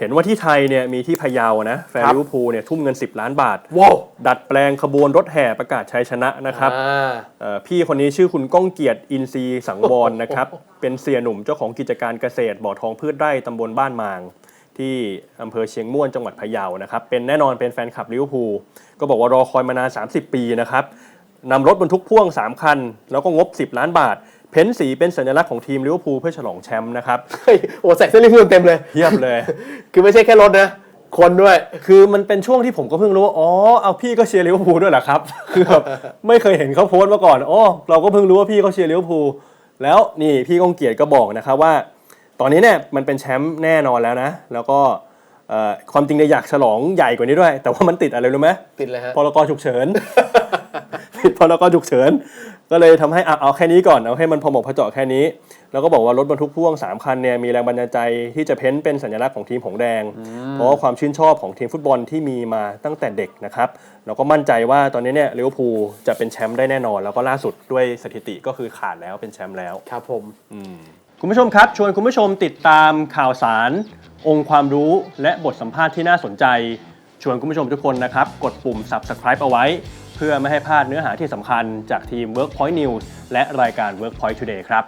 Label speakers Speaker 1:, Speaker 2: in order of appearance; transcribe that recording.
Speaker 1: เห็นว่าที่ไทยเนี่ยมีที่พะเยานะแฟน
Speaker 2: ครับ
Speaker 1: ลิเวอร์พูลเนี่ยทุ่มเงิน 10 ล้านบาท
Speaker 2: ว้าว
Speaker 1: ดัดแปลงขบวนรถแห่ประกาศชัยชนะนะครับ
Speaker 2: อ่า
Speaker 1: เอ่อพี่คนนี้ชื่อคุณก้องเกียรติอินทรีย์สังวรนะครับ เป็นเสียหนุ่มเจ้าของกิจการเกษตรบ่อทองพืชไร่ตำบลบ้านมาง ที่อำเภอเชียงม่วนจังหวัดพะเยานะครับเป็นแน่นอนเป็นแฟนคลับลิเวอร์พูลก็บอกว่ารอคอยมานาน 30 ปีนะครับนำรถบรรทุกพ่วง 3 คัน แล้วก็งบ 10 ล้านบาท เพ้นสีเป็นสัญลักษณ์ของทีมลิเวอร์พูลเพื่อฉลองแชมป์นะครับ
Speaker 2: เฮ้ยโอ้ใส่เสื้อลิเวอร์พูลเต็มเลย
Speaker 1: เทียบเลย
Speaker 2: คือไม่ใช่แค่รถนะ คนด้วย
Speaker 1: คือมันเป็นช่วงที่ผมก็เพิ่งรู้ว่าอ๋อเอาพี่ก็เชียร์ลิเวอร์พูลด้วยเหรอครับ คือแบบไม่เคยเห็นเขาโพสต์มาก่อนอ๋อเราก็เพิ่งรู้ว่าพี่เขาเชียร์ลิเวอร์พูลแล้วนี่พี่ก้องเกียรติก็บอกนะครับว่า ตอนนี้เนี่ยมันเป็นแชมป์แน่นอนแล้วนะ แล้วก็เอ่อความจริงเนี่ยอยากฉลองใหญ่กว่านี้ด้วย แต่ว่ามันติดอะไรรู้ไหม
Speaker 2: ติดเลยฮะ
Speaker 1: พรกฉุกเฉินติดพรกฉุกเฉิน ก็เลยทำให้อะเอาแค่นี้ก่อนเอาให้มันพอเหมาะพอเจาะแค่นี้ แล้วก็บอกว่ารถบรรทุกพ่วง 3 คันเนี่ยมีแรงบันดาลใจที่จะเพ้นเป็นสัญลักษณ์ของทีมหงแดง เพราะว่าความชื่นชอบของทีมฟุตบอลที่มีมาตั้งแต่เด็กนะครับแล้วก็มั่นใจว่าตอนนี้เนี่ยลิเวอร์พูลจะเป็นแชมป์ได้แน่นอน แล้วก็ล่าสุดด้วยสถิติก็คือขาดแล้วเป็นแชมป์แล้ว
Speaker 2: ครับผม
Speaker 1: คุณผู้ชมครับ ชวนคุณผู้ชมติดตามข่าวสาร องค์ความรู้และบทสัมภาษณ์ที่น่าสนใจ ชวนคุณผู้ชมทุกคนนะครับ กดปุ่ม subscribe เอาไว้ เพื่อไม่ให้พลาดเนื้อหาที่สำคัญจากทีม Workpoint News และรายการ Workpoint Today ครับ